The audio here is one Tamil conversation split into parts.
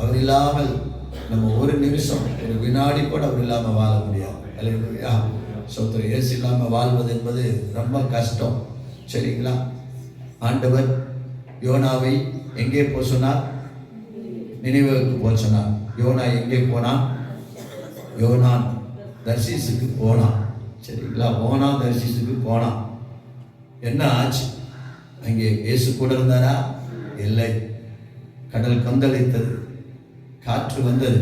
அவர் இல்லாமல் நம்ம ஒரு நிமிஷம் ஒரு வினாடி கூட அவர் இல்லாமல் வாழ முடியாது. அல்லையா ஏசு இயேசு இல்லாமல் வாழ்வது என்பது ரொம்ப கஷ்டம். சரிங்களா? ஆண்டவர் யோனாவை எங்கே போக சொன்னார்? நினைவுக்கு போக சொன்னார். யோனா எங்கே போனான்? யோனான் தர்சீஸுக்கு போனான். சரிங்களா? போனான் தர்சீஸுக்கு போனான். என்ன ஆச்சு? அங்கே இயேசு கூட இருந்தாரா? இல்லை. கடல் கந்தளித்தது. காற்று வந்தது.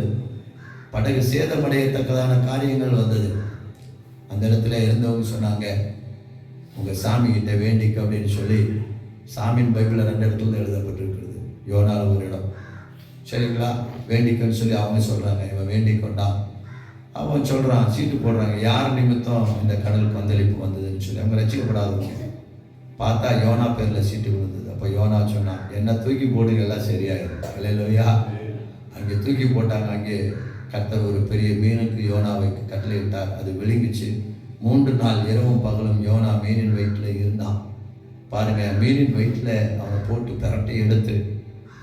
படகு சேதமடையத்தக்கதான காரியங்கள் வந்தது. அந்த இடத்துல இருந்தவங்க சொன்னாங்க உங்கள் சாமி கிட்ட வேண்டிக்க அப்படின்னு சொல்லி சாமியின் பைபிளில் ரெண்டு இடத்துல எழுதப்பட்டிருக்கிறது. யோனால் ஒரு இடம். சரிங்களா? வேண்டிக்கன்னு சொல்லி அவங்க சொல்கிறாங்க இவன் வேண்டிக்கொண்டான் அவன் சொல்கிறான் சீட்டு போடுறாங்க. யார் நிமித்தம் இந்த கடல் கொந்தளிப்பு வந்ததுன்னு சொல்லி. அவங்க ரசிக்கப்படாதவங்க. பார்த்தா யோனா பேரில் சீட்டு விழுந்தது. அப்போ யோனா சொன்னான் என்ன தூக்கி போடுங்க எல்லாம் சரியாயிரும். இல்லையா அங்கே தூக்கி போட்டாங்க. அங்கே கர்த்தர் ஒரு பெரிய மீனுக்கு யோனாவை கட்டளையிட்டார். அது விழுங்கிச்சு. மூன்று நாள் இரவும் பகலும் யோனா மீனின் வயிற்றில் இருந்தான். பாருங்க மீனின் வயிற்றில் அவனை போட்டு பிரட்டி எடுத்து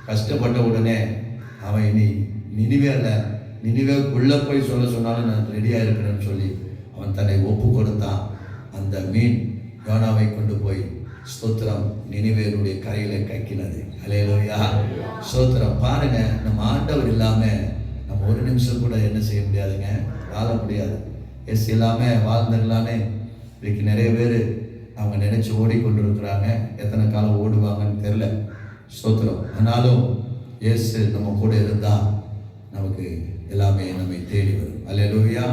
கஷ்டப்பட்ட உடனே அவன் இனி நினைவேல நினைவேக்குள்ளே போய் சொல்ல சொன்னாலும் நான் ரெடியாக இருக்கிறேன்னு சொல்லி அவன் தன்னை ஒப்பு கொடுத்தான். அந்த மீன் யோனாவை கொண்டு போய் ஸ்தோத்திரம் நினைவேருடைய கரையில் கக்கினது. அலையலோயா ஸ்தோத்திரம். பாருங்க ஆண்டவர் இல்லாமல் நம்ம ஒரு நிமிஷம் கூட என்ன செய்ய முடியாதுங்க. வாழ முடியாது. எஸ் இல்லாமல் வாழ்ந்துடலான்னு இன்றைக்கு நிறைய பேர் அவங்க நினச்சி ஓடிக்கொண்டு இருக்கிறாங்க எத்தனை காலம் ஓடுவாங்கன்னு தெரில ஸ்தோத்திரம். ஆனாலும் இயேசு நம்ம கூட இருந்தால் நமக்கு எல்லாமே நம்மை தேடி வரும். அல்லேலூயா